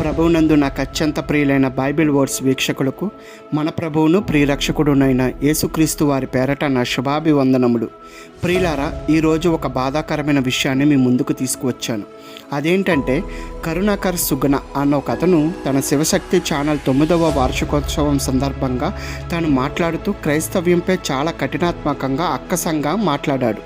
ప్రభువునందు నాకు అత్యంత ప్రియులైన బైబిల్ వర్డ్స్ వీక్షకులకు మన ప్రభువును ప్రియరక్షకుడునైన యేసుక్రీస్తు వారి పేరట నా శుభాభివందనములు. ప్రియులారా ఈరోజు ఒక బాధాకరమైన విషయాన్ని మీ ముందుకు తీసుకువచ్చాను. అదేంటంటే కరుణాకర్ సుగుణ అన్న ఒక అతను తన శివశక్తి ఛానల్ తొమ్మిదవ వార్షికోత్సవం సందర్భంగా తాను మాట్లాడుతూ క్రైస్తవ్యంపై చాలా కఠినాత్మకంగా అక్కసంగా మాట్లాడాడు.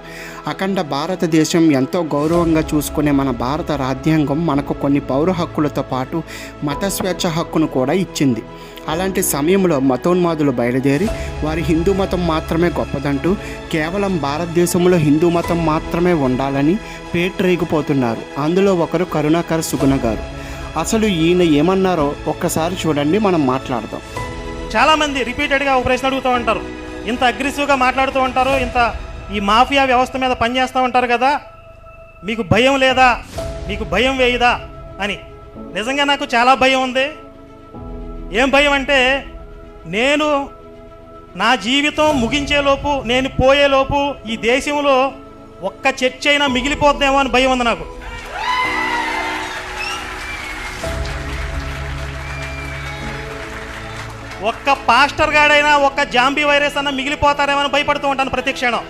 అఖండ భారతదేశం ఎంతో గౌరవంగా చూసుకునే మన భారత రాజ్యాంగం మనకు కొన్ని పౌర హక్కులతో పాటు మత స్వేచ్ఛ హక్కును కూడా ఇచ్చింది. అలాంటి సమయంలో మతోన్మాదులు బయలుదేరి వారి హిందూ మతం మాత్రమే గొప్పదంటూ కేవలం భారతదేశంలో హిందూ మతం మాత్రమే ఉండాలని పేట్రేగిపోతున్నారు అందులో ఒకరు కరుణాకర్ సుగుణ గారు. అసలు ఈయన ఏమన్నారో ఒక్కసారి చూడండి మనం మాట్లాడదాం. చాలామంది రిపీటెడ్గా ఒక ప్రశ్న అడుగుతూ ఉంటారు. ఇంత అగ్రెసివ్గా మాట్లాడుతూ ఉంటారు ఇంత ఈ మాఫియా వ్యవస్థ మీద పనిచేస్తూ ఉంటారు కదా మీకు భయం లేదా? మీకు భయం వేయదా? అని. నిజంగా నాకు చాలా భయం ఉంది. ఏం భయం అంటే నేను నా జీవితం ముగించేలోపు నేను పోయేలోపు ఈ దేశంలో ఒక్క చర్చ అయినా మిగిలిపోద్దేమో అని భయం ఉంది నాకు. ఒక్క పాస్టర్ గాడైనా ఒక్క జాంబీ వైరస్ అన్న మిగిలిపోతారేమో అని భయపడుతూ ఉంటాను ప్రతి క్షణం.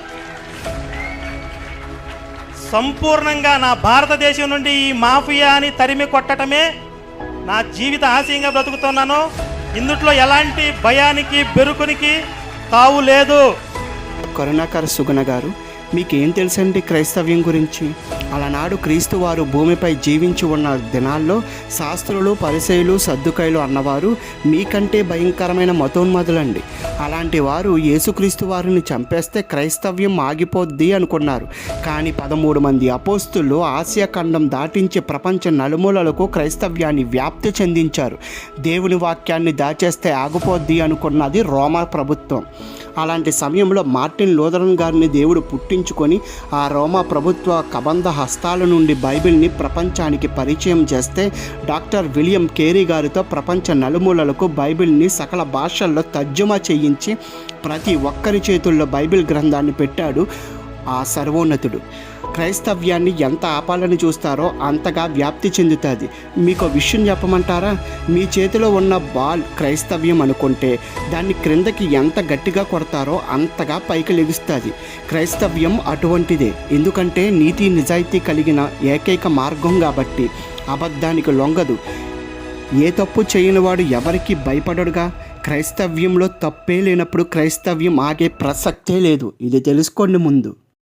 సంపూర్ణంగా నా భారతదేశం నుండి ఈ మాఫియాని తరిమి కొట్టడమే నా జీవిత ఆశయంగా బ్రతుకుతున్నాను. ఇందుట్లో ఎలాంటి భయానికి బెరుకునికి తావు లేదు. కరుణాకర సుగుణ గారు మీకేం తెలుసండి క్రైస్తవ్యం గురించి? అలనాడు క్రీస్తు వారు భూమిపై జీవించి ఉన్న దినాల్లో శాస్త్రులు పరిచయులు సర్దుకైలు అన్నవారు మీకంటే భయంకరమైన మతోన్మదులండి. అలాంటి వారు యేసుక్రీస్తు వారిని చంపేస్తే క్రైస్తవ్యం ఆగిపోద్ది అనుకున్నారు. కానీ పదమూడు మంది అపోస్తులు ఆసియా ఖండం దాటించి ప్రపంచ నలుమూలలకు క్రైస్తవ్యాన్ని వ్యాప్తి చెందించారు. దేవుని వాక్యాన్ని దాచేస్తే ఆగిపోద్ది అనుకున్నది రోమా ప్రభుత్వం. అలాంటి సమయంలో మార్టిన్ లూథరన్ గారిని దేవుడు పుట్టించుకొని ఆ రోమా ప్రభుత్వ కబంధ హస్తాల నుండి బైబిల్ని ప్రపంచానికి పరిచయం చేస్తే డాక్టర్ విలియం కేరీ గారితో ప్రపంచ నలుమూలలకు బైబిల్ని సకల భాషల్లో తర్జుమా చేయించి ప్రతి ఒక్కరి చేతుల్లో బైబిల్ గ్రంథాన్ని పెట్టాడు ఆ సర్వోన్నతుడు. క్రైస్తవ్యాన్ని ఎంత ఆపాలని చూస్తారో అంతగా వ్యాప్తి చెందుతుంది. మీకు విషయం చెప్పమంటారా? మీ చేతిలో ఉన్న బాల్ క్రైస్తవ్యం అనుకుంటే దాన్ని క్రిందకి ఎంత గట్టిగా కొడతారో అంతగా పైకి లెగుస్తుంది. క్రైస్తవ్యం అటువంటిదే. ఎందుకంటే నీతి నిజాయితీ కలిగిన ఏకైక మార్గం కాబట్టి అబద్ధానికి లొంగదు. ఏ తప్పు చేయనివాడు ఎవరికి భయపడడుగా? క్రైస్తవ్యంలో తప్పే లేనప్పుడు క్రైస్తవ్యం ఆగే ప్రసక్తే లేదు. ఇది తెలుసుకోండి ముందు.